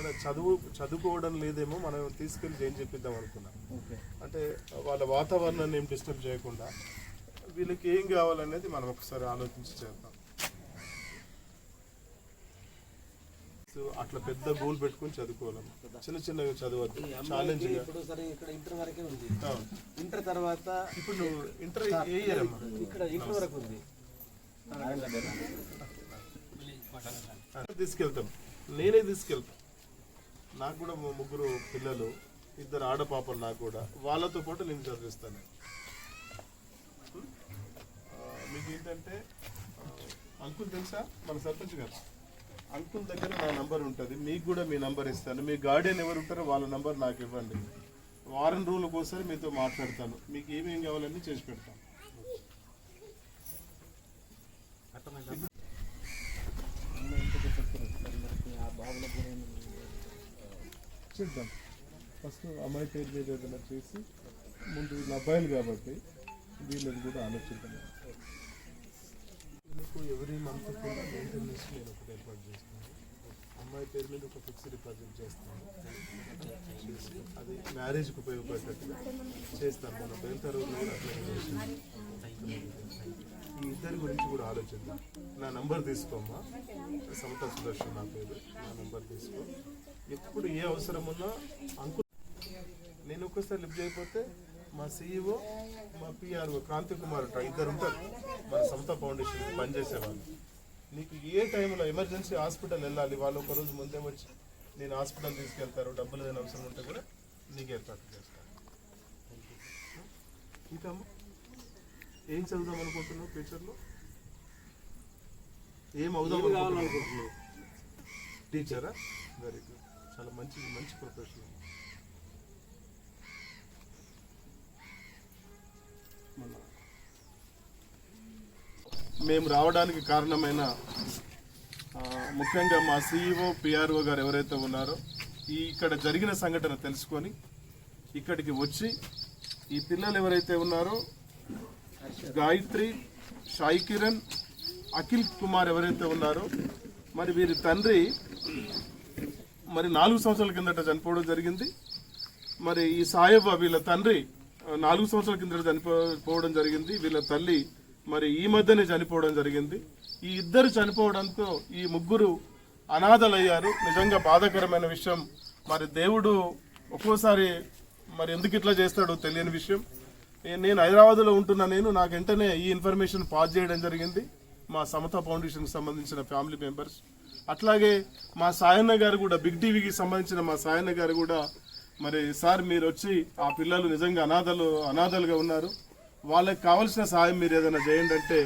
ఇక్కడ చదువు చదువుకోవడం లేదేమో మనం తీసుకెళ్ళి చేంజ్ చెప్పిద్దాం అనుకున్నాం. అంటే వాళ్ళ వాతావరణాన్ని ఏం డిస్టర్బ్ చేయకుండా వీళ్ళకి ఏం కావాలనేది మనం ఒకసారి ఆలోచించి చేద్దాం. సో అట్లా పెద్ద గోల్ పెట్టుకుని చదువుకోవాలి. చిన్న చిన్నగా చదవద్దు. ఛాలెంజ్గా ఇప్పుడు సరే ఇక్కడ ఇంటర్ వరకే ఉంది. ఇంటర్ తర్వాత ఇప్పుడు నువ్వు ఇంటర్ ఏ ఇయర్ అమ్మా? ఇక్కడ ఇంటర్ వరకు ఉంది. తీసుకెళ్తాం. నేనే తీసుకెళ్తాం. నాకు కూడా ముగ్గురు పిల్లలు ఇద్దరు ఆడపాపలు నాకు కూడా. వాళ్ళతో పాటు నేను చదివిస్తాను. మీకు ఏంటంటే అంకుల్ తెలుసా? మన సర్పంచ్ గారు. అంకుల్ దగ్గర నా నంబర్ ఉంటుంది. మీకు కూడా మీ నంబర్ ఇస్తాను. మీ గార్డియన్ ఎవరు ఉంటారో వాళ్ళ నంబర్ నాకు ఇవ్వండి. వారం రోజులకు ఒకసారి మీతో మాట్లాడతాను. మీకు ఏమేమి కావాలన్నీ చేసి పెడతాను. చేద్దాం. ఫస్ట్ అమ్మాయి పేరు మీద ఏదైనా చేసి ముందు వీళ్ళ అబ్బాయిలు కాబట్టి వీళ్ళని కూడా ఆలోచిద్దాం. వీళ్ళకు ఎవరీ మంత్ కూడా మెయింటెనెన్స్ నేను ఒకటి ఏర్పాటు చేస్తాను. అమ్మాయి పేరు మీద ఒక ఫిక్స్డ్ డిపాజిట్ చేస్తాను. అది మ్యారేజ్కి ఉపయోగపడేటట్టుగా చేస్తాను. మన బయలుదేరు కూడా ఈ ఇద్దరి గురించి కూడా ఆలోచిద్దాం. నా నంబర్ తీసుకోమ్మా సమత సుదర్శన్ నా పేరు. నా నంబర్ తీసుకో. ఎప్పుడు ఏ అవసరం ఉన్నా అంకు నేను ఒక్కసారి లిఫ్ట్ చేయకపోతే మా సీఈఓ మా పిఆర్ఓ క్రాంతి కుమార్ ఇద్దరు ఉంటారు. మన సమత ఫౌండేషన్ పనిచేసేవాళ్ళు. నీకు ఏ టైంలో ఎమర్జెన్సీ హాస్పిటల్ వెళ్ళాలి? వాళ్ళు ఒక రోజు ముందే వచ్చి నేను హాస్పిటల్ తీసుకెళ్తారు. డబ్బులు ఏదైనా అవసరం ఉంటే కూడా నీకు ఏర్పాటు చేస్తాను ఇంకా ఏం చదువుదాం అనుకుంటున్నావు ఫ్యూచర్లో? ఏం అవుదాం అనుకుంటున్నావు? టీచరా? వెరీ గుడ్ చాలా మంచి మంచి ప్రొఫెషన్ మేము రావడానికి కారణమైన ముఖ్యంగా మా సిఇఓ పిఆర్ఓ గారు ఎవరైతే ఉన్నారో ఈ ఇక్కడ జరిగిన సంఘటన తెలుసుకొని ఇక్కడికి వచ్చి ఈ పిల్లలు ఎవరైతే ఉన్నారో గాయత్రి సాయి కిరణ్ అఖిల్ కుమార్ ఎవరైతే ఉన్నారో మరి వీరి తండ్రి మరి నాలుగు సంవత్సరాల కిందట చనిపోవడం జరిగింది. మరి ఈ సాయబ వీళ్ళ తండ్రి నాలుగు సంవత్సరాల కిందట చనిపోవడం జరిగింది. వీళ్ళ తల్లి మరి ఈ మధ్యనే చనిపోవడం జరిగింది. ఈ ఇద్దరు చనిపోవడంతో ఈ ముగ్గురు అనాథలయ్యారు. నిజంగా బాధాకరమైన విషయం. మరి దేవుడు ఒక్కోసారి మరి ఎందుకు ఇట్లా చేస్తాడో తెలియని విషయం. నేను హైదరాబాద్లో ఉంటున్న నేను నాకు వెంటనే ఈ ఇన్ఫర్మేషన్ పాస్ చేయడం జరిగింది. మా సమత ఫౌండేషన్కి సంబంధించిన ఫ్యామిలీ మెంబర్స్. అట్లాగే మా సాయన్న గారు కూడా బిగ్ టీవీకి సంబంధించిన మా సాయన్న గారు కూడా మరి సార్ మీరు వచ్చి ఆ పిల్లలు నిజంగా అనాథలు అనాథలుగా ఉన్నారు. వాళ్ళకి కావాల్సిన సహాయం మీరు ఏదైనా చేయండి అంటే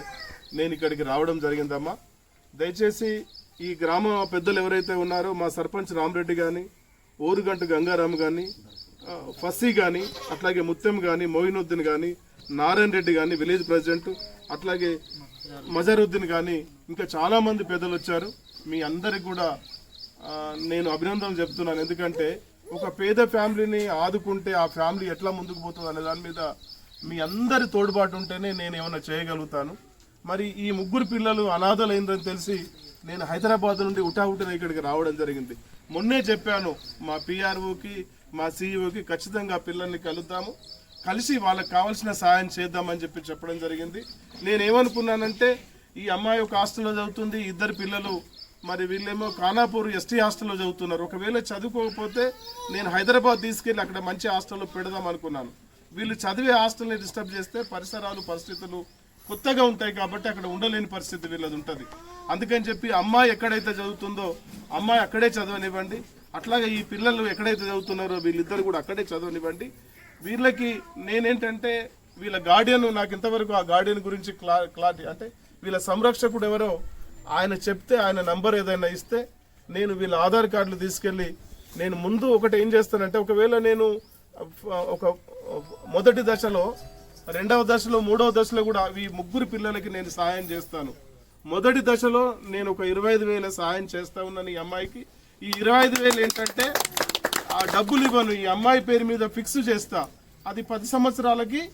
నేను ఇక్కడికి రావడం జరిగిందమ్మా. దయచేసి ఈ గ్రామ పెద్దలు ఎవరైతే ఉన్నారో మా సర్పంచ్ రామరెడ్డి కానీ ఓరుగంటు గంగారాం కానీ ఫస్సీ కానీ అట్లాగే ముత్యం కానీ మోయినుద్దీన్ కానీ నారాయణ రెడ్డి కానీ విలేజ్ ప్రెసిడెంట్ అట్లాగే మజరుద్దీన్ కానీ ఇంకా చాలామంది పేదలు పెద్దలు వచ్చారు. మీ అందరికి కూడా నేను అభినందనలు చెప్తున్నాను. ఎందుకంటే ఒక పేద ఫ్యామిలీని ఆదుకుంటే ఆ ఫ్యామిలీ ఎట్లా ముందుకు పోతుంది అనే దాని మీద మీ అందరి తోడ్పాటు ఉంటేనే నేను ఏమైనా చేయగలుగుతాను. మరి ఈ ముగ్గురు పిల్లలు అనాథలైందని తెలిసి నేను హైదరాబాద్ నుండి ఉటావుటిన ఇక్కడికి రావడం జరిగింది. మొన్నే చెప్పాను మా పిఆర్ఓకి మా సీఈఓకి ఖచ్చితంగా పిల్లల్ని కలుద్దాము. కలిసి వాళ్ళకి కావాల్సిన సహాయం చేద్దామని చెప్పి చెప్పడం జరిగింది. నేను ఏమనుకున్నానంటే ఈ అమ్మాయి ఒక హాస్టల్లో చదువుతుంది ఇద్దరు పిల్లలు మరి వీళ్ళేమో ఖానాపూర్ ఎస్టీ హాస్టల్లో చదువుతున్నారు. ఒకవేళ చదువుకోకపోతే నేను హైదరాబాద్ తీసుకెళ్ళి అక్కడ మంచి హాస్టల్లో పెడదాం అనుకున్నాను. వీళ్ళు చదివే హాస్టల్ని డిస్టర్బ్ చేస్తే పరిసరాలు పరిస్థితులు కొత్తగా ఉంటాయి కాబట్టి అక్కడ ఉండలేని పరిస్థితి వీళ్ళది ఉంటుంది. అందుకని చెప్పి అమ్మాయి ఎక్కడైతే చదువుతుందో అమ్మాయి అక్కడే చదవనివ్వండి. అట్లాగే ఈ పిల్లలు ఎక్కడైతే చదువుతున్నారో వీళ్ళిద్దరు కూడా అక్కడే చదవనివ్వండి. వీళ్ళకి నేనేంటంటే వీళ్ళ గార్డియన్ నాకు ఇంతవరకు ఆ గార్డియన్ గురించి క్లా క్లారిటీ అంటే వీళ్ళ సంరక్షకుడు ఎవరో ఆయన చెప్తే ఆయన నంబర్ ఏదైనా ఇస్తే నేను వీళ్ళ ఆధార్ కార్డులు తీసుకెళ్ళి నేను ముందు ఒకటి ఏం చేస్తానంటే ఒకవేళ నేను ఒక మొదటి దశలో రెండవ దశలో మూడవ దశలో కూడా ఈ ముగ్గురు పిల్లలకి నేను సహాయం చేస్తాను. మొదటి దశలో నేను ఒక ఇరవై ఐదు వేల సహాయం చేస్తా ఉన్నాను ఈ అమ్మాయికి. ఈ ఇరవై ఐదు వేలు ఏంటంటే ఆ డబ్బులు ఇవ్వను ఈ అమ్మాయి పేరు మీద ఫిక్స్ చేస్తా. అది పది సంవత్సరాలకి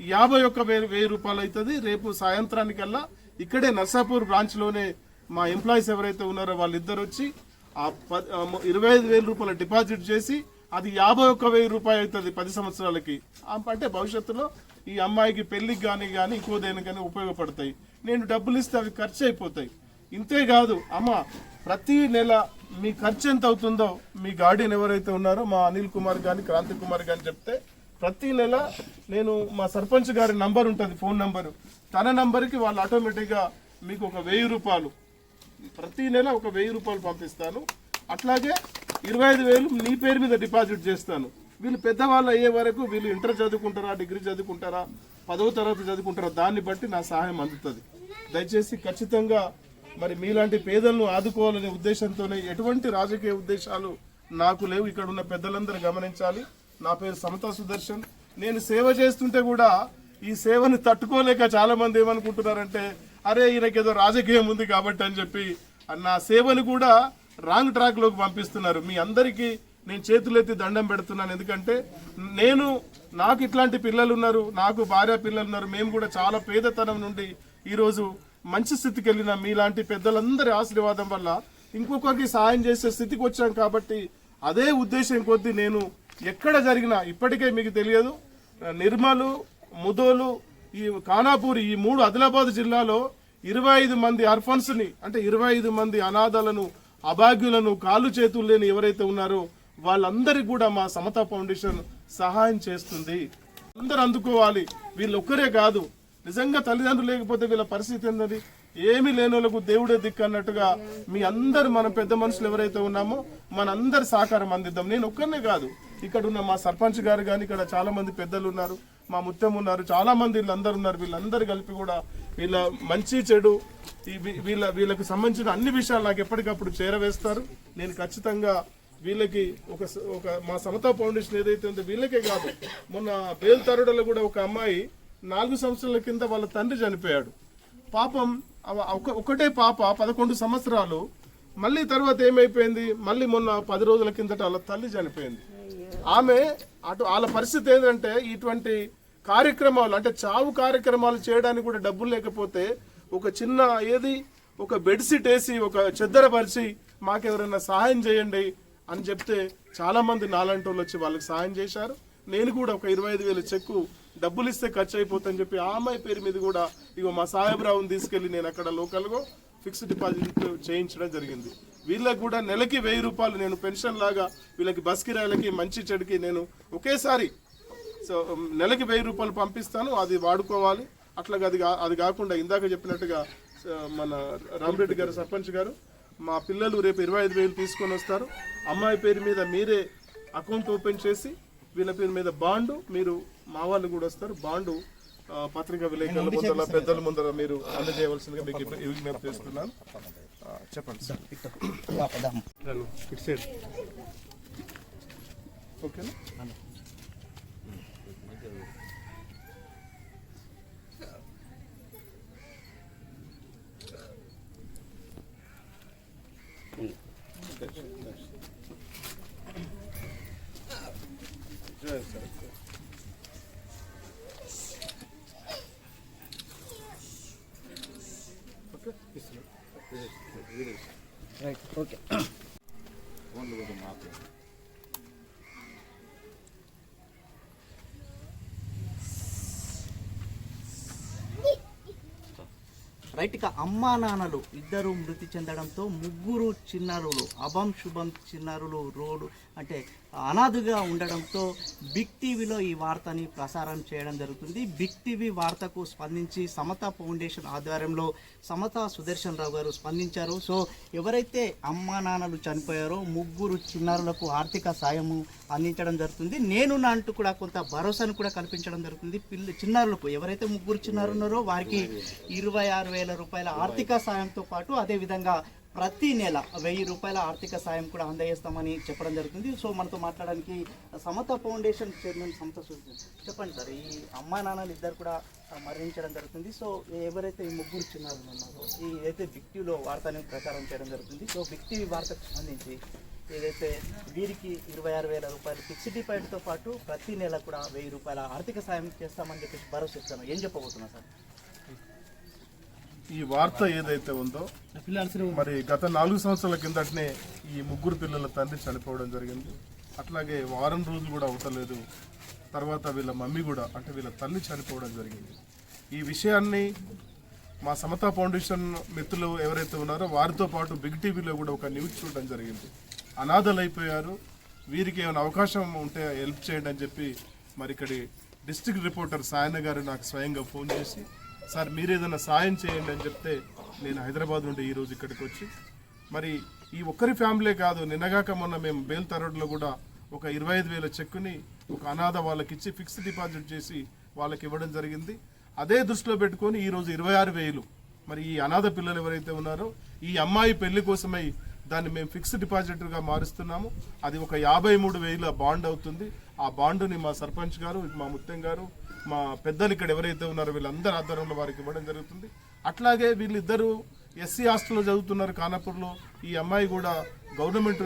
యాభై ఒక్క వెయ్యి వెయ్యి రూపాయలు అవుతుంది. రేపు సాయంత్రానికల్లా ఇక్కడే నర్సాపూర్ బ్రాంచ్లోనే మా ఎంప్లాయీస్ ఎవరైతే ఉన్నారో వాళ్ళిద్దరు వచ్చి ఆ ప- ఇరవై ఐదు వేల రూపాయల డిపాజిట్ చేసి అది యాభై ఒక్క వెయ్యి రూపాయలు అవుతుంది పది సంవత్సరాలకి. అంటే భవిష్యత్తులో ఈ అమ్మాయికి పెళ్ళికి కానీ కానీ ఇంకో దేనికి కానీ ఉపయోగపడతాయి. నేను డబ్బులు ఇస్తే అవి ఖర్చు అయిపోతాయి. ఇంతేకాదు అమ్మ ప్రతి నెల మీ ఖర్చు ఎంత అవుతుందో మీ గార్డియన్ ఎవరైతే ఉన్నారో మా అనిల్ కుమార్ కానీ క్రాంతి కుమార్ కానీ చెప్తే ప్రతి నెల నేను మా సర్పంచ్ గారి నంబర్ ఉంటుంది ఫోన్ నంబరు. తన నంబర్కి వాళ్ళు ఆటోమేటిక్గా మీకు ఒక వెయ్యి రూపాయలు ప్రతి నెల ఒక వెయ్యి రూపాయలు పంపిస్తాను. అట్లాగే ఇరవై ఐదు వేలు నీ పేరు మీద డిపాజిట్ చేస్తాను. వీళ్ళు పెద్దవాళ్ళు అయ్యే వరకు వీళ్ళు ఇంటర్ చదువుకుంటారా డిగ్రీ చదువుకుంటారా పదవ తరగతి చదువుకుంటారా దాన్ని బట్టి నా సహాయం అందుతుంది. దయచేసి ఖచ్చితంగా మరి మీలాంటి పేదలను ఆదుకోవాలనే ఉద్దేశంతోనే ఎటువంటి రాజకీయ ఉద్దేశాలు నాకు లేవు. ఇక్కడ ఉన్న పెద్దలందరూ గమనించాలి. నా పేరు సమతా సుదర్శన్. నేను సేవ చేస్తుంటే కూడా ఈ సేవను తట్టుకోలేక చాలా మంది ఏమనుకుంటున్నారంటే అరే ఈయనకి ఏదో రాజకీయం ఉంది కాబట్టి అని చెప్పి నా సేవను కూడా రాంగ్ ట్రాక్లోకి పంపిస్తున్నారు. మీ అందరికీ నేను చేతులెత్తి దండం పెడుతున్నాను. ఎందుకంటే నేను నాకు ఇట్లాంటి పిల్లలు ఉన్నారు నాకు భార్య పిల్లలు ఉన్నారు. మేము కూడా చాలా పేదతనం నుండి ఈరోజు మంచి స్థితికి వెళ్ళిన మీలాంటి పెద్దలందరి ఆశీర్వాదం వల్ల ఇంకొకరికి సాయం చేసే స్థితికి వచ్చాం కాబట్టి అదే ఉద్దేశం కొద్దీ నేను ఎక్కడ జరిగినా ఇప్పటికే మీకు తెలియదు నిర్మలు ముదోలు ఈ ఖానాపూరి ఈ మూడు ఆదిలాబాద్ జిల్లాలో ఇరవై ఐదు మంది అర్ఫన్స్ని అంటే ఇరవై ఐదు మంది అనాథలను అభాగ్యులను కాళ్ళు చేతులు లేని ఎవరైతే ఉన్నారో వాళ్ళందరికీ కూడా మా సమతా ఫౌండేషన్ సహాయం చేస్తుంది. అందరూ అందుకోవాలి. వీళ్ళు ఒక్కరే కాదు నిజంగా తల్లిదండ్రులు లేకపోతే వీళ్ళ పరిస్థితి ఏంటది ఏమీ లేని వాళ్ళకు దేవుడే దిక్కు అన్నట్టుగా మీ అందరు మన పెద్ద మనుషులు ఎవరైతే ఉన్నామో మనందరి సహకారం అందిద్దాం. నేను ఒక్కనే కాదు. ఇక్కడ ఉన్న మా సర్పంచ్ గారు కానీ ఇక్కడ చాలా మంది పెద్దలు ఉన్నారు మా ముత్యం ఉన్నారు చాలా మంది వీళ్ళందరూ ఉన్నారు. వీళ్ళందరూ కలిపి కూడా వీళ్ళ మంచి చెడు వీళ్ళ వీళ్ళకి సంబంధించిన అన్ని విషయాలు నాకు ఎప్పటికప్పుడు చేరవేస్తారు. నేను ఖచ్చితంగా వీళ్ళకి ఒక స- ఒక మా సమతా ఫౌండేషన్ ఏదైతే ఉందో వీళ్ళకే కాదు. మొన్న బేల్తరుడలో కూడా ఒక అమ్మాయి నాలుగు సంవత్సరాల కింద వాళ్ళ తండ్రి చనిపోయాడు. పాపం ఒక- ఒకటే పాప పదకొండు సంవత్సరాలు మళ్ళీ తర్వాత ఏమైపోయింది? మళ్ళీ మొన్న పది రోజుల కిందట వాళ్ళ తల్లి చనిపోయింది. ఆమె అటు వాళ్ళ పరిస్థితి ఏంటంటే ఇటువంటి కార్యక్రమాలు అంటే చావు కార్యక్రమాలు చేయడానికి కూడా డబ్బులు లేకపోతే ఒక చిన్న ఏది ఒక బెడ్షీట్ వేసి ఒక చెద్దరపరిచి మాకెవరైనా సహాయం చేయండి అని చెప్తే చాలామంది నాలాంటి వాళ్ళు వచ్చి వాళ్ళకి సహాయం చేశారు. నేను కూడా ఒక ఇరవై ఐదు వేల చెక్కు డబ్బులు ఇస్తే ఖర్చు అయిపోతుందని చెప్పి ఆ అమ్మాయి పేరు మీద కూడా ఇగో మా సాహెబ్రావుని తీసుకెళ్ళి నేను అక్కడ లోకల్గా ఫిక్స్డ్ డిపాజిట్ చేయించడం జరిగింది. వీళ్ళకి కూడా నెలకి వెయ్యి రూపాయలు నేను పెన్షన్ లాగా వీళ్ళకి బస్ కిరాయిలకి మంచి చెడుకి నేను ఒకేసారి సో నెలకి వెయ్యి రూపాయలు పంపిస్తాను అది వాడుకోవాలి. అట్లాగా అది కా- అది కాకుండా ఇందాక చెప్పినట్టుగా మన రామరెడ్డి గారు సర్పంచ్ గారు మా పిల్లలు రేపు ఇరవై ఐదు వేలు తీసుకొని వస్తారు. అమ్మాయి పేరు మీద మీరే అకౌంట్ ఓపెన్ చేసి వీళ్ళ పేరు మీద బాండు మీరు మా వాళ్ళు కూడా వస్తారు. బాండు పత్రికా విలేకరుల ముందర పెద్దల ముందర మీరు అందజేయవలసిందిగా మీకు విజ్ఞప్తి చేస్తున్నాను. చెప్పండి సార్. ఓకేనా? రైట్ ఇక అమ్మా నాన్నలు ఇద్దరు మృతి చెందడంతో ముగ్గురు చిన్నారులు అభం శుభం చిన్నారులు రోడ్డు అంటే అనాథుగా ఉండడంతో బిగ్ టీవీలో ఈ వార్తని ప్రసారం చేయడం జరుగుతుంది. బిగ్ టీవీ వార్తకు స్పందించి సమత ఫౌండేషన్ ఆధ్వర్యంలో సమతా సుదర్శన్ రావు గారు స్పందించారు. సో ఎవరైతే అమ్మా నాన్నలు చనిపోయారో ముగ్గురు చిన్నారులకు ఆర్థిక సాయము అందించడం జరుగుతుంది. నేను అంటూ కూడా కొంత భరోసాను కూడా కల్పించడం జరుగుతుంది. పిల్ల చిన్నారులకు ఎవరైతే ముగ్గురు చిన్నారు ఉన్నారో వారికి ఇరవై ఆరు వేల రూపాయల ఆర్థిక సాయంతో పాటు అదే విధంగా ప్రతి నెల వెయ్యి రూపాయల ఆర్థిక సాయం కూడా అందజేస్తామని చెప్పడం జరుగుతుంది. సో మనతో మాట్లాడడానికి సమత ఫౌండేషన్ చైర్మన్ సమత సుజన్ చెప్పండి సార్ ఈ అమ్మా నాన్నలు ఇద్దరు కూడా మరణించడం జరుగుతుంది. సో ఎవరైతే ఈ ముగ్గురు చిన్నారు ఉన్నారో ఈ ఏదైతే బిక్టీలో వార్తని ప్రచారం చేయడం జరుగుతుంది సో బిక్టీ వార్తకు సంబంధించి ఏదైతే వీరికి ఇరవై ఆరు వేల రూపాయలు ఫిక్స్డ్ డిపాజిట్తో పాటు ప్రతి నెల కూడా వెయ్యి రూపాయల ఆర్థిక సాయం చేస్తామని చెప్పేసి భరోసా ఇస్తాను ఏం చెప్పబోతున్నా సార్? ఈ వార్త ఏదైతే ఉందో మరి గత నాలుగు సంవత్సరాల కిందటనే ఈ ముగ్గురు పిల్లల తండ్రి చనిపోవడం జరిగింది. అట్లాగే వారం రోజులు కూడా అవతలేదు. తర్వాత వీళ్ళ మమ్మీ కూడా అంటే వీళ్ళ తల్లి చనిపోవడం జరిగింది. ఈ విషయాన్ని మా సమతా ఫౌండేషన్ మిత్రులు ఎవరైతే ఉన్నారో వారితో పాటు బిగ్ టీవీలో కూడా ఒక న్యూస్ చూడడం జరిగింది. అనాథలు అయిపోయారు వీరికి ఏమైనా అవకాశం ఉంటే హెల్ప్ చేయండి అని చెప్పి మరి ఇక్కడి డిస్ట్రిక్ట్ రిపోర్టర్ సాయన్న గారు నాకు స్వయంగా ఫోన్ చేసి సార్ మీరు ఏదైనా సాయం చేయండి అని చెప్తే నేను హైదరాబాద్ నుండి ఈరోజు ఇక్కడికి వచ్చి మరి ఈ ఒక్కరి ఫ్యామిలీ కాదు నిన్నగాక మొన్న మేము బేల్తరోడ్లో కూడా ఒక ఇరవై ఐదు వేల చెక్కుని ఒక అనాథ వాళ్ళకి ఇచ్చి ఫిక్స్డ్ డిపాజిట్ చేసి వాళ్ళకి ఇవ్వడం జరిగింది. అదే దృష్టిలో పెట్టుకొని ఈరోజు ఇరవై ఆరు వేలు. మరి ఈ అనాథ పిల్లలు ఎవరైతే ఉన్నారో ఈ అమ్మాయి పెళ్ళి కోసమై దాన్ని మేము ఫిక్స్డ్ డిపాజిట్గా మారుస్తున్నాము. అది ఒక యాభై మూడు వేల బాండ్ అవుతుంది. ఆ బాండుని మా సర్పంచ్ గారు మా ముత్యం గారు మా పెద్దలు ఇక్కడ ఎవరైతే ఉన్నారో వీళ్ళందరి ఆధ్వర్యంలో వారికి ఇవ్వడం జరుగుతుంది. అట్లాగే వీళ్ళిద్దరూ ఎస్సీ హాస్టల్లో చదువుతున్నారు కానాపూర్లో. ఈ అమ్మాయి కూడా గవర్నమెంట్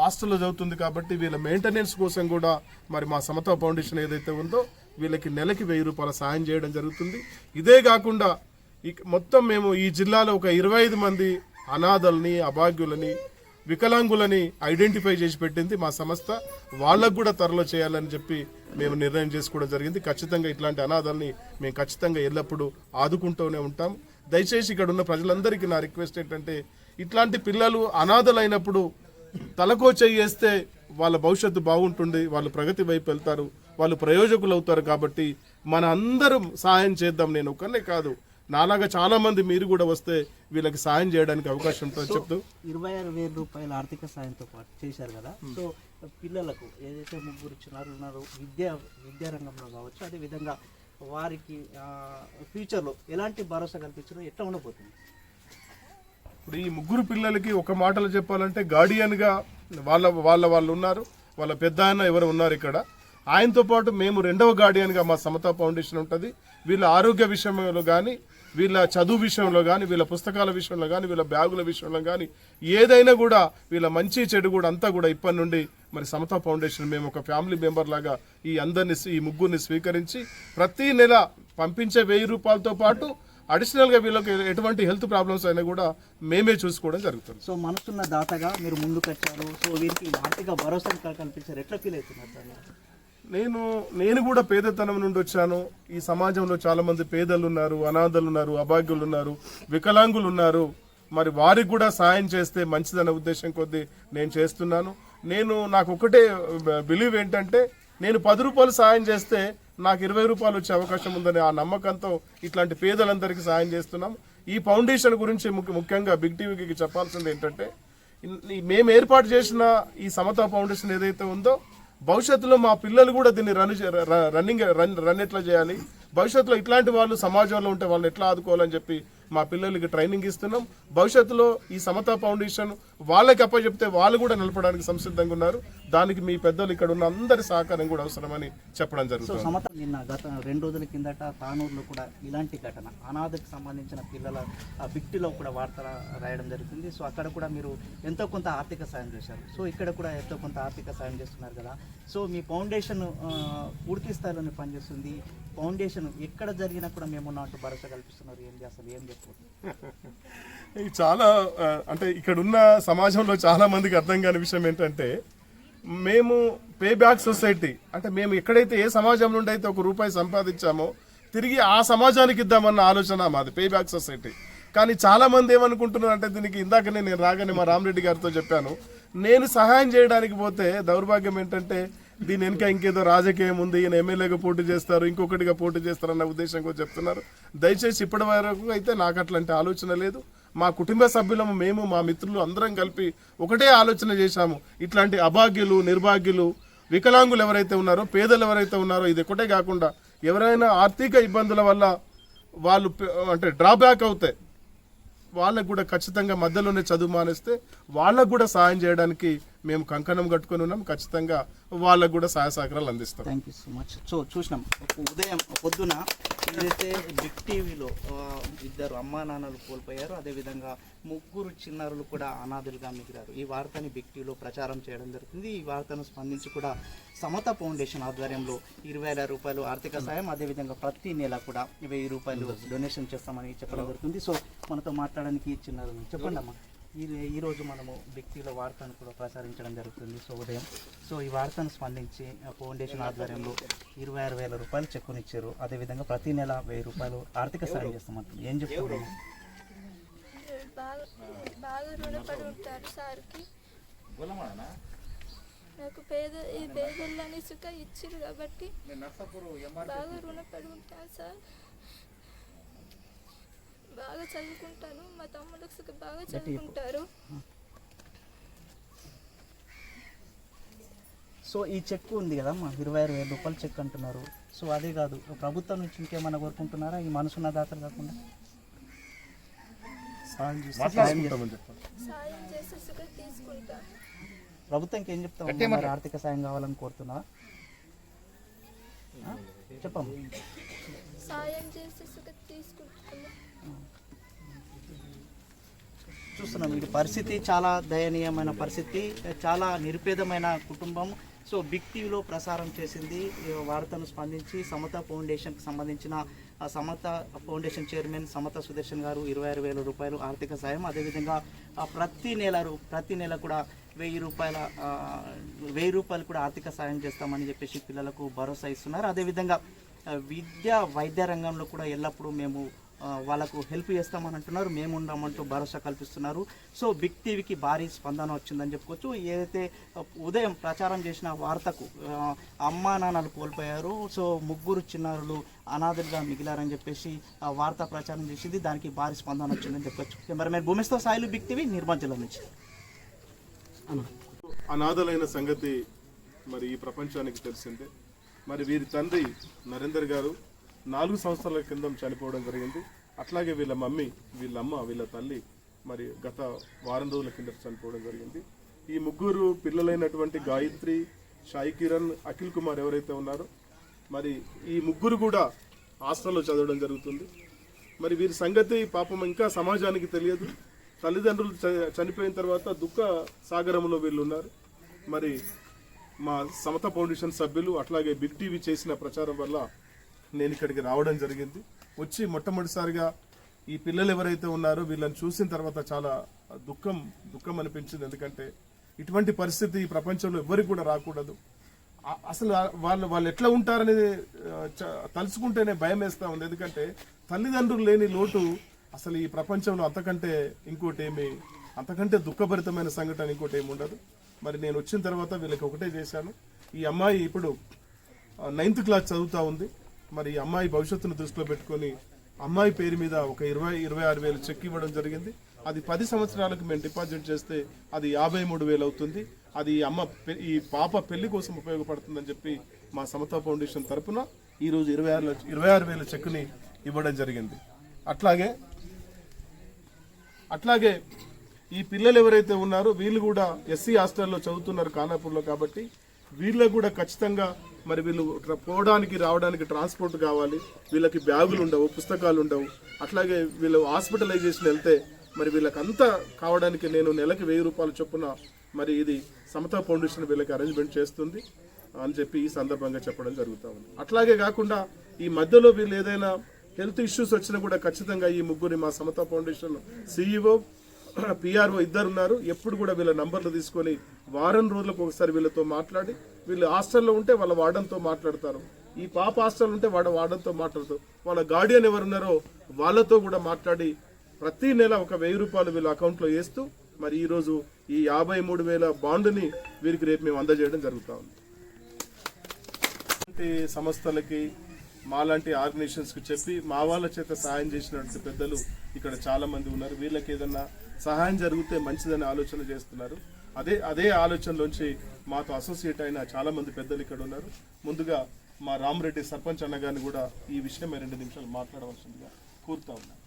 హాస్టల్లో చదువుతుంది కాబట్టి వీళ్ళ మెయింటెనెన్స్ కోసం కూడా మరి మా సమతా ఫౌండేషన్ ఏదైతే ఉందో వీళ్ళకి నెలకి వెయ్యి రూపాయల సాయం చేయడం జరుగుతుంది. ఇదే కాకుండా ఇక మొత్తం మేము ఈ జిల్లాలో ఒక ఇరవై ఐదు మంది అనాథల్ని అభాగ్యులని వికలాంగులని ఐడెంటిఫై చేసి పెట్టింది మా సంస్థ. వాళ్ళకు కూడా త్వరలో చేయాలని చెప్పి మేము నిర్ణయం చేసుకోవడం జరిగింది. ఖచ్చితంగా ఇట్లాంటి అనాథల్ని మేము ఖచ్చితంగా ఎల్లప్పుడూ ఆదుకుంటూనే ఉంటాం. దయచేసి ఇక్కడ ఉన్న ప్రజలందరికీ నా రిక్వెస్ట్ ఏంటంటే ఇట్లాంటి పిల్లలు అనాథలైనప్పుడు తలకో చేస్తే వాళ్ళ భవిష్యత్తు బాగుంటుంది వాళ్ళు ప్రగతి వైపు వెళ్తారు వాళ్ళు ప్రయోజకులు అవుతారు కాబట్టి మన అందరం సహాయం చేద్దాం నేను ఒక్కనే కాదు. నాలాగా చాలామంది మీరు కూడా వస్తే వీళ్ళకి సాయం చేయడానికి అవకాశం ఉంటుందని చెప్తూ. ఇరవై ఆరు వేల రూపాయల ఆర్థిక సాయంతో పాటు చేశారు కదా. సో పిల్లలకు ఏదైతే ముగ్గురు చిన్నారులు ఉన్నారో విద్యా విద్యారంగంలో కావచ్చు అదేవిధంగా వారికి ఫ్యూచర్లో ఎలాంటి భరోసా కల్పించడం ఎట్లా ఉండబోతుంది? ఇప్పుడు ఈ ముగ్గురు పిల్లలకి ఒక మాటలో చెప్పాలంటే గార్డియన్గా వాళ్ళ వాళ్ళ వాళ్ళు ఉన్నారు వాళ్ళ పెద్ద ఆయన ఎవరు ఉన్నారు ఇక్కడ. ఆయనతో పాటు మేము రెండవ గార్డియన్గా మా సమతా ఫౌండేషన్ ఉంటుంది. వీళ్ళ ఆరోగ్య విషయంలో కానీ వీళ్ళ చదువు విషయంలో కానీ వీళ్ళ పుస్తకాల విషయంలో కానీ వీళ్ళ బ్యాగుల విషయంలో కానీ ఏదైనా కూడా వీళ్ళ మంచి చెడు కూడా అంతా కూడా ఇప్పటి నుండి మరి సమతా ఫౌండేషన్ మేము ఒక ఫ్యామిలీ మెంబర్ లాగా ఈ అందరిని ఈ ముగ్గురిని స్వీకరించి ప్రతి నెల పంపించే వెయ్యి రూపాయలతో పాటు అడిషనల్గా వీళ్ళకి ఎటువంటి హెల్త్ ప్రాబ్లమ్స్ అయినా కూడా మేమే చూసుకోవడం జరుగుతుంది. సో మనసున్న దాతగా మీరు ముందుకు వచ్చారు సో వీరికి ఆర్థిక భరోసా కల్పించారు. ఎట్లా ఫీల్ అవుతున్నారు మీరు? నేను నేను కూడా పేదతనం నుండి వచ్చాను. ఈ సమాజంలో చాలా మంది పేదలు ఉన్నారు అనాథలు ఉన్నారు అభాగ్యులు ఉన్నారు వికలాంగులు ఉన్నారు మరి వారికి కూడా సాయం చేస్తే మంచిదన్న ఉద్దేశం కొద్దీ నేను చేస్తున్నాను. నేను నాకు ఒకటే బిలీవ్ ఏంటంటే నేను పది రూపాయలు సాయం చేస్తే నాకు ఇరవై రూపాయలు వచ్చే అవకాశం ఉందని ఆ నమ్మకంతో ఇట్లాంటి పేదలందరికీ సాయం చేస్తున్నాం ఈ ఫౌండేషన్ గురించి ముఖ్య- ముఖ్యంగా బిగ్ టీవీకి చెప్పాల్సింది ఏంటంటే మేము ఏర్పాటు చేసిన ఈ సమతా ఫౌండేషన్ ఏదైతే ఉందో భవిష్యత్తులో మా పిల్లలు కూడా దీన్ని రన్ ర- రన్నింగ్ రన్ రన్ ఎట్లా చేయాలి? భవిష్యత్తులో ఇట్లాంటి వాళ్ళు సమాజంలో ఉంటే వాళ్ళని ఎట్లా ఆదుకోవాలని చెప్పి మా పిల్లలకి ట్రైనింగ్ ఇస్తున్నాం. భవిష్యత్తులో ఈ సమతా ఫౌండేషన్ వాళ్ళకి అప్పచెప్తే వాళ్ళు కూడా నిలపడానికి సంసిద్ధంగా ఉన్నారు. దానికి మీ పెద్దలు ఇక్కడ ఉన్న అందరి సహకారం కూడా అవసరమని చెప్పడం జరుగుతుంది. సమత నిన్న గత రెండు రోజుల కిందట తానూరులో కూడా ఇలాంటి ఘటన అనాథకు సంబంధించిన పిల్లల ఆ బిక్టిలో కూడా వార్త రాయడం జరుగుతుంది. సో అక్కడ కూడా మీరు ఎంతో కొంత ఆర్థిక సాయం చేశారు. సో ఇక్కడ కూడా ఎంతో కొంత ఆర్థిక సాయం చేస్తున్నారు కదా. సో మీ ఫౌండేషన్ పూర్తి స్థాయిలోనే పనిచేస్తుంది. ఫౌండేషన్ ఎక్కడ జరిగినా కూడా మేము ఉన్నట్టు భరోసా కల్పిస్తున్నారు. ఏంటి అసలు ఏం చాలా అంటే ఇక్కడ ఉన్న సమాజంలో చాలా మందికి అర్థం కాని విషయం ఏంటంటే మేము పే బ్యాక్ సొసైటీ అంటే మేము ఎక్కడైతే ఏ సమాజం నుండి అయితే ఒక రూపాయి సంపాదించామో తిరిగి ఆ సమాజానికి ఇద్దామన్న ఆలోచన మాది పే బ్యాక్ సొసైటీ కానీ చాలా మంది ఏమనుకుంటున్నారు అంటే దీనికి ఇందాకనే నేను రాగానే మా రామరెడ్డి గారితో చెప్పాను నేను సహాయం చేయడానికి పోతే దౌర్భాగ్యం ఏంటంటే దీని వెనుక ఇంకేదో రాజకీయం ఉంది ఈయన ఎమ్మెల్యేగా పోటీ చేస్తారు ఇంకొకటిగా పోటీ చేస్తారన్న ఉద్దేశంగా చెప్తున్నారు. దయచేసి ఇప్పటి వరకు అయితే నాకు అట్లాంటి ఆలోచన లేదు. మా కుటుంబ సభ్యులము మేము మా మిత్రులు అందరం కలిపి ఒకటే ఆలోచన చేశాము. ఇట్లాంటి అభాగ్యులు నిర్భాగ్యులు వికలాంగులు ఎవరైతే ఉన్నారో పేదలు ఎవరైతే ఉన్నారో ఇది ఒకటే కాకుండా ఎవరైనా ఆర్థిక ఇబ్బందుల వల్ల వాళ్ళు అంటే డ్రాబ్యాక్ అవుతాయి వాళ్ళకు కూడా ఖచ్చితంగా మధ్యలోనే చదువు మానేస్తే వాళ్ళకు కూడా సాయం చేయడానికి మేము కంకణం కట్టుకొని ఉన్నాం. ఖచ్చితంగా వాళ్ళకు కూడా సహాయ సహకారాలు అందిస్తాం. Thank you so much so చూసినాం. ఉదయం పొద్దున ఏదైతే బిగ్ టీవీలో ఇద్దరు అమ్మా నాన్నలు కోల్పోయారు అదేవిధంగా ముగ్గురు చిన్నారులు కూడా అనాథులుగా మిగిలారు. ఈ వార్తని బిగ్ టీవీలో ప్రచారం చేయడం జరుగుతుంది. ఈ వార్తను స్పందించి కూడా సమత ఫౌండేషన్ ఆధ్వర్యంలో ఇరవై వేల రూపాయలు ఆర్థిక సాయం అదేవిధంగా ప్రతి నెల కూడా వెయ్యి రూపాయలు డొనేషన్ చేస్తామని చెప్పడం జరుగుతుంది. సో మనతో మాట్లాడడానికి చిన్నారు చెప్పండి అమ్మా ఈ ఈ రోజు మనము వ్యక్తిలో వార్తను కూడా ప్రసారించడం జరుగుతుంది. సో ఉదయం. సో ఈ వార్తను స్పందించి ఆ ఫౌండేషన్ ఆధ్వర్యంలో ఇరవై ఆరు వేల రూపాయలు చెక్కునిచ్చారు. అదేవిధంగా ప్రతి నెల వెయ్యి రూపాయలు ఆర్థిక సాయం చేస్తామంటుంది ఏం బాగా రుణపడి ఉంటారు సార్కి. నాకు పేద ఈ పేదలని సుఖ ఇచ్చిరు కాబట్టి బాగా రుణపడి ఉంటాను సార్. బాగా చదువుకుంటాను. మా సుఖ బాగా చదువుకుంటారు. సో ఈ చెక్ ఉంది కదమ్మా ఇరవై ఆరు వేల రూపాయలు చెక్ అంటున్నారు. సో అదే కాదు ప్రభుత్వం నుంచి ఇంకేమైనా కోరుకుంటున్నారా? ఈ మనసున్న దాతలు కాకుండా? ప్రభుత్వంకి ఏం చెప్తాం? మరి ఆర్థిక సాయం కావాలని కోరుతున్నారా ఆ? చెప్పమ్మా. సాయం చేసి సుఖ తీసుకుంటాను చూస్తున్నాం. వీటి పరిస్థితి చాలా దయనీయమైన పరిస్థితి చాలా నిరుపేదమైన కుటుంబం. సో బిగ్ టీవీలో ప్రసారం చేసింది వార్తను స్పందించి సమత ఫౌండేషన్కి సంబంధించిన సమత ఫౌండేషన్ చైర్మన్ సమత సుదర్శన్ గారు ఇరవై ఆరు వేల రూపాయలు ఆర్థిక సాయం. అదేవిధంగా ప్రతి నెల రూ- ప్రతి నెల కూడా వెయ్యి రూపాయల వెయ్యి రూపాయలు కూడా ఆర్థిక సాయం చేస్తామని చెప్పేసి పిల్లలకు భరోసా ఇస్తున్నారు. అదేవిధంగా విద్య వైద్య రంగంలో కూడా ఎల్లప్పుడూ మేము వాళ్ళకు హెల్ప్ చేస్తామని అంటున్నారు మేము ఉన్నామంటూ భరోసా కల్పిస్తున్నారు. సో బిగ్ టీవీకి భారీ స్పందన వచ్చిందని చెప్పుకోవచ్చు. ఏదైతే ఉదయం ప్రచారం చేసిన వార్తకు అమ్మా నాన్నలు కోల్పోయారు. సో ముగ్గురు చిన్నారులు అనాథులుగా మిగిలారని చెప్పేసి ఆ వార్త ప్రచారం చేసింది. దానికి భారీ స్పందన వచ్చిందని చెప్పొచ్చు. కెమెరామెన్ భూమిస్తో సాయిలు బిగ్ టీవీ నిర్మల్ జిల్లా నుంచి. అనాథలైన సంగతి మరి ఈ ప్రపంచానికి తెలిసిందే. మరి వీరి తండ్రి నరేందర్ గారు నాలుగు సంవత్సరాల కింద చనిపోవడం జరిగింది. అట్లాగే వీళ్ళ మమ్మీ వీళ్ళ అమ్మ వీళ్ళ తల్లి మరి గత వారం రోజుల కింద చనిపోవడం జరిగింది. ఈ ముగ్గురు పిల్లలైనటువంటి గాయత్రి సాయి కిరణ్ అఖిల్ కుమార్ ఎవరైతే ఉన్నారో మరి ఈ ముగ్గురు కూడా హాస్టల్లో చదవడం జరుగుతుంది. మరి వీరి సంగతి పాపం ఇంకా సమాజానికి తెలియదు. తల్లిదండ్రులు చ- చనిపోయిన తర్వాత దుఃఖ సాగరంలో వీళ్ళు ఉన్నారు. మరి మా సమత ఫౌండేషన్ సభ్యులు అట్లాగే బిగ్ టీవీ చేసిన ప్రచారం వల్ల నేను ఇక్కడికి రావడం జరిగింది. వచ్చి మొట్టమొదటిసారిగా ఈ పిల్లలు ఎవరైతే ఉన్నారో వీళ్ళని చూసిన తర్వాత చాలా దుఃఖం దుఃఖం అనిపించింది. ఎందుకంటే ఇటువంటి పరిస్థితి ఈ ప్రపంచంలో ఎవరికి కూడా రాకూడదు. అసలు వాళ్ళు వాళ్ళు ఎట్లా ఉంటారనేది చ- తలుచుకుంటేనే భయం వేస్తా ఉంది. ఎందుకంటే తల్లిదండ్రులు లేని లోటు అసలు ఈ ప్రపంచంలో అంతకంటే ఇంకోటి ఏమి అంతకంటే దుఃఖభరితమైన సంఘటన ఇంకోటి ఏమి ఉండదు. మరి నేను వచ్చిన తర్వాత వీళ్ళకి ఒకటే చేశాను. ఈ అమ్మాయి ఇప్పుడు నైన్త్ క్లాస్ చదువుతూ ఉంది. మరి ఈ అమ్మాయి భవిష్యత్తును దృష్టిలో పెట్టుకొని అమ్మాయి పేరు మీద ఒక ఇరవై ఇరవై ఆరు వేలు చెక్ ఇవ్వడం జరిగింది. అది పది సంవత్సరాలకు మేము డిపాజిట్ చేస్తే అది యాభై మూడు వేలు అవుతుంది. అది ఈ అమ్మ పె- ఈ పాప పెళ్ళి కోసం ఉపయోగపడుతుందని చెప్పి మా సమతా ఫౌండేషన్ తరపున ఈరోజు ఇరవై ఆరు లక్ష- ఇరవై ఆరు వేల చెక్ని ఇవ్వడం జరిగింది. అట్లాగే అట్లాగే ఈ పిల్లలు ఎవరైతే ఉన్నారో వీళ్ళు కూడా ఎస్సీ హాస్టల్లో చదువుతున్నారు ఖానాపూర్లో కాబట్టి వీళ్ళకు కూడా ఖచ్చితంగా మరి వీళ్ళు పోవడానికి రావడానికి ట్రాన్స్పోర్ట్ కావాలి. వీళ్ళకి బ్యాగులు ఉండవు పుస్తకాలు ఉండవు. అట్లాగే వీళ్ళు హాస్పిటలైజేషన్ వెళ్తే మరి వీళ్ళకంతా కావడానికి నేను నెలకి వెయ్యి రూపాయలు చొప్పున మరి ఇది సమతా ఫౌండేషన్ వీళ్ళకి అరేంజ్మెంట్ చేస్తుంది అని చెప్పి ఈ సందర్భంగా చెప్పడం జరుగుతూ ఉంది. అట్లాగే కాకుండా ఈ మధ్యలో వీళ్ళు ఏదైనా హెల్త్ ఇష్యూస్ వచ్చినా కూడా ఖచ్చితంగా ఈ ముగ్గురిని మా సమతా ఫౌండేషన్ సిఇఓ పిఆర్ఓ ఇద్దరు ఉన్నారు ఎప్పుడు కూడా వీళ్ళ నంబర్లు తీసుకొని వారం రోజులకు ఒకసారి వీళ్ళతో మాట్లాడి వీళ్ళు హాస్టల్లో ఉంటే వాళ్ళ వార్డన్తో మాట్లాడతారు. ఈ పాప హాస్టల్ ఉంటే వాడు వార్డన్తో మాట్లాడతారు వాళ్ళ గార్డియన్ ఎవరున్నారో వాళ్ళతో కూడా మాట్లాడి ప్రతి నెల ఒక వెయ్యి రూపాయలు వీళ్ళ అకౌంట్లో వేస్తూ మరి ఈరోజు ఈ యాభై మూడు వేల బాండుని వీరికి రేపు మేము అందజేయడం జరుగుతూ ఉంది. ఇలాంటి సంస్థలకి మాలాంటి ఆర్గనైజేషన్స్కి చెప్పి మా వాళ్ళ చేత సహాయం చేసినటువంటి పెద్దలు ఇక్కడ చాలామంది ఉన్నారు. వీళ్ళకి ఏదన్నా సహాయం జరిగితే మంచిదని ఆలోచన చేస్తున్నారు. అదే అదే ఆలోచనలోంచి మాతో అసోసియేట్ అయిన చాలా మంది పెద్దలు ఇక్కడ ఉన్నారు. ముందుగా మా రామరెడ్డి సర్పంచ్ అన్నగారిని కూడా ఈ విషయమై రెండు నిమిషాలు మాట్లాడవలసిందిగా కోరుతా ఉన్నాను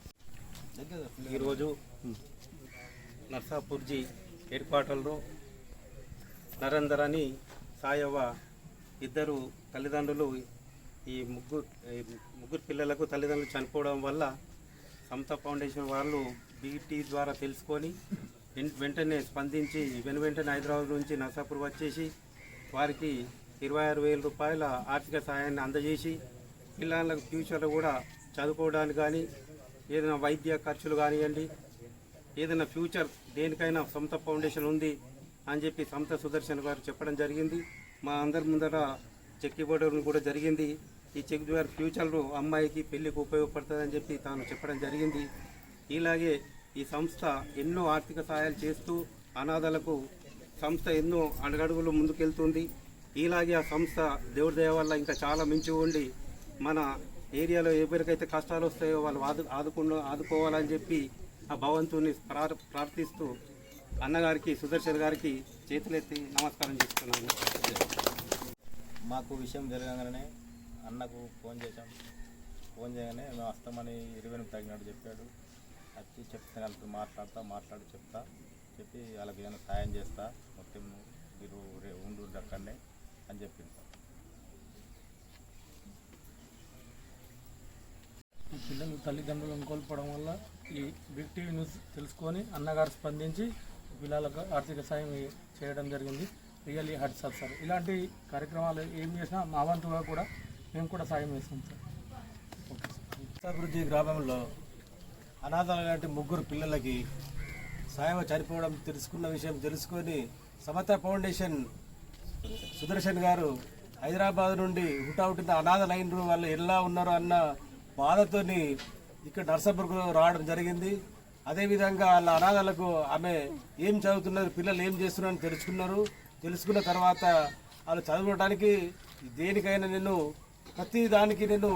ఈరోజు నర్సాపూర్జీ హెడ్ క్వార్టర్లో నరేందర్ అని సాయవ్వ ఇద్దరు తల్లిదండ్రులు ఈ ముగ్గురు ఈ ముగ్గురు పిల్లలకు తల్లిదండ్రులు చనిపోవడం వల్ల సమత ఫౌండేషన్ వాళ్ళు బీటీ ద్వారా తెలుసుకొని వెంటనే స్పందించి వెను వెంటనే హైదరాబాద్ నుంచి నర్సాపూర్ వచ్చేసి వారికి ఇరవై ఆరు వేల రూపాయల ఆర్థిక సహాయాన్ని అందజేసి పిల్లలకు ఫ్యూచర్లో కూడా చదువుకోవడానికి కానీ ఏదైనా వైద్య ఖర్చులు కానివ్వండి ఏదైనా ఫ్యూచర్ దేనికైనా సొంత ఫౌండేషన్ ఉంది అని చెప్పి సొంత సుదర్శన్ గారు చెప్పడం జరిగింది. మా అందరి ముందర చెక్ ఇవ్వడం కూడా జరిగింది. ఈ చెక్ ద్వారా ఫ్యూచర్లో అమ్మాయికి పెళ్ళికి ఉపయోగపడుతుందని చెప్పి తాను చెప్పడం జరిగింది. ఇలాగే ఈ సంస్థ ఎన్నో ఆర్థిక సహాయాలు చేస్తూ అనాథలకు సంస్థ ఎన్నో అడుగడుగులు ముందుకెళ్తుంది. ఇలాగే ఆ సంస్థ దేవుడి దయ వల్ల ఇంకా చాలా మించి ఉండి మన ఏరియాలో ఎవరికైతే కష్టాలు వస్తాయో వాళ్ళు ఆదు ఆదుకున్న ఆదుకోవాలని చెప్పి ఆ భగవంతుని ప్రార్ ప్రార్థిస్తూ అన్నగారికి సుదర్శన్ గారికి చేతులెత్తి నమస్కారం చేస్తున్నాను. మాకు విషయం జరగగానే అన్నకు ఫోన్ చేశాం. ఫోన్ చేయగానే మేము వస్తామని ఇరవై తగినట్టు చెప్పాడు. వచ్చి చెప్తే వాళ్ళతో మాట్లాడతా మాట్లాడి చెప్తా. చెప్పి వాళ్ళకి ఏమైనా సాయం చేస్తా మొత్తం మీరు రే- ఉండు అక్కడనే అని చెప్పింది. సార్ ఈ పిల్లలు తల్లిదండ్రులను కోల్పోవడం వల్ల ఈ బిగ్ టీవీ న్యూస్ తెలుసుకొని అన్నగారు స్పందించి పిల్లలకు ఆర్థిక సాయం చేయడం జరిగింది. రియల్లీ హర్ట్స్ ఆఫ్ సార్ ఇలాంటి కార్యక్రమాలు ఏం చేసినా మా వంతుగా కూడా మేము కూడా సాయం చేస్తాం సార్ అభివృద్ధి గ్రామంలో అనాథాల లాంటి ముగ్గురు పిల్లలకి సాయం చనిపోవడం తెలుసుకున్న విషయం తెలుసుకొని సమత ఫౌండేషన్ సుదర్శన్ గారు హైదరాబాద్ నుండి హుటాహుటిన అనాథలైనరు వాళ్ళు ఎలా ఉన్నారో అన్న బాధతోని ఇక్కడ నర్సాపూర్కు రావడం జరిగింది. అదేవిధంగా వాళ్ళ అనాథలకు ఆమె ఏం చదువుతున్నారు పిల్లలు ఏం చేస్తున్నారని తెలుసుకున్నారు. తెలుసుకున్న తర్వాత వాళ్ళు చదువుకోవడానికి దేనికైనా నేను ప్రతి దానికి నేను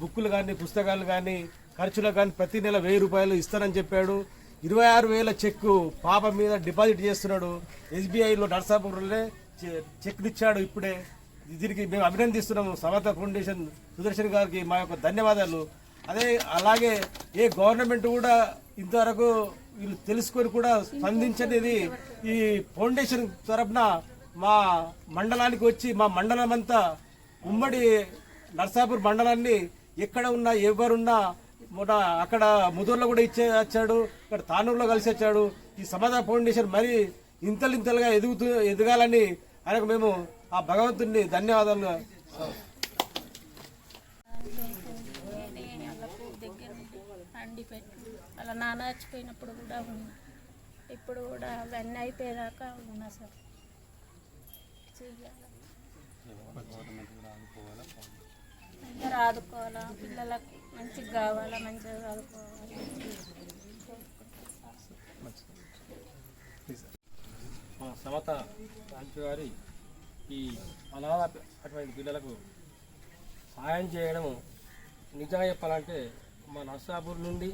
బుక్కులు కానీ పుస్తకాలు కానీ ఖర్చులకు కానీ ప్రతి నెల వెయ్యి రూపాయలు ఇస్తానని చెప్పాడు. ఇరవై ఆరు వేల చెక్కు పాప మీద డిపాజిట్ చేస్తున్నాడు. ఎస్బీఐలో నర్సాపూర్లోనే చె- చెక్ ఇచ్చాడు ఇప్పుడే. దీనికి మేము అభినందిస్తున్నాము సమత ఫౌండేషన్ సుదర్శన్ గారికి మా యొక్క ధన్యవాదాలు. అదే అలాగే ఏ గవర్నమెంట్ కూడా ఇంతవరకు వీళ్ళు తెలుసుకొని కూడా స్పందించనేది ఈ ఫౌండేషన్ తరపున మా మండలానికి వచ్చి మా మండలం అంతా ఉమ్మడి నర్సాపూర్ మండలాన్ని ఎక్కడ ఉన్నా ఎవరున్నా మొన్న అక్కడ ముదూరులో కూడా ఇచ్చే వచ్చాడు ఇక్కడ తానూరులో కలిసి వచ్చాడు. ఈ సమాధా ఫౌండేషన్ మరి ఇంతలింతలుగా ఎదుగుతూ ఎదగాలని ఆయనకు మేము ఆ భగవంతుడిని ధన్యవాదాలు. అలా నాన్న చచ్చిపోయినప్పుడు కూడా ఉన్నా. ఇప్పుడు కూడా అవన్నీ అయిపోయేదాకా ఉన్నా సార్. చెయ్యాలి? అందరూ ఆదుకోవాలా? పిల్లలకు మంచిగా కావాలా మంచిగా చదువుకోవాలి? మా సమత రాజు గారి ఈ అనాథ అటువంటి పిల్లలకు సహాయం చేయడం నిజంగా చెప్పాలంటే మా నర్సాపూర్ నుండి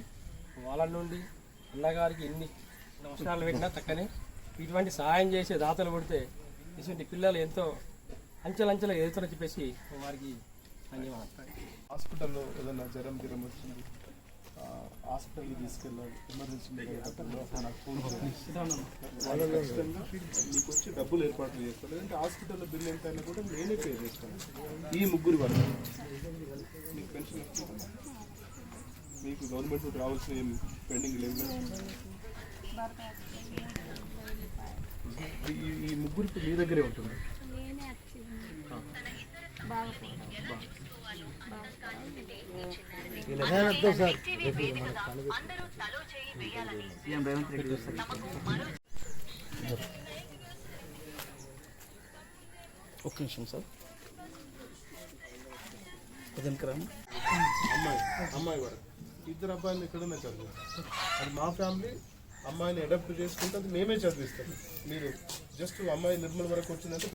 వాళ్ళ నుండి అన్నగారికి ఎన్ని నమస్కారాలు పెట్టినా తక్కనే ఇటువంటి సహాయం చేసే దాతలు పడితే ఇటువంటి పిల్లలు ఎంతో అంచెలంచెలు ఎదుగుతారని చెప్పేసి వారికి ధన్యవాదాలు. హాస్పిటల్లో ఏదైనా జ్వరం గిరం వచ్చింది హాస్పిటల్కి తీసుకెళ్ళాలి. ఎమర్జెన్సీ నాకు ఫోన్ ఖచ్చితంగా మీకు వచ్చి డబ్బులు ఏర్పాట్లు చేస్తారు. లేదంటే హాస్పిటల్లో బిల్ ఎంత అయినా కూడా నేనే పే చేస్తాను. ఈ ముగ్గురు వల్ల మీకు పెన్షన్ వస్తుందా? మీకు గవర్నమెంట్ నుండి రావాల్సిన ఏం పెండింగ్ లేవు? ఈ- ఈ ముగ్గురికి మీ దగ్గరే ఉంటుంది నేనే వచ్చింది బాగా సీఎం రేవంత్ రెడ్డి చూస్తారు ఒక్క నిమిషం సార్. అమ్మాయి అమ్మాయి వరకు ఇద్దరు అబ్బాయిలు ఇక్కడనే చదివారు అది మా ఫ్యామిలీ అమ్మాయిని అడాప్ట్ చేసుకుంటే అది మేమే చదివిస్తాం మీరు జస్ట్ అమ్మాయి నిర్మల్ వరకు వచ్చిందంటే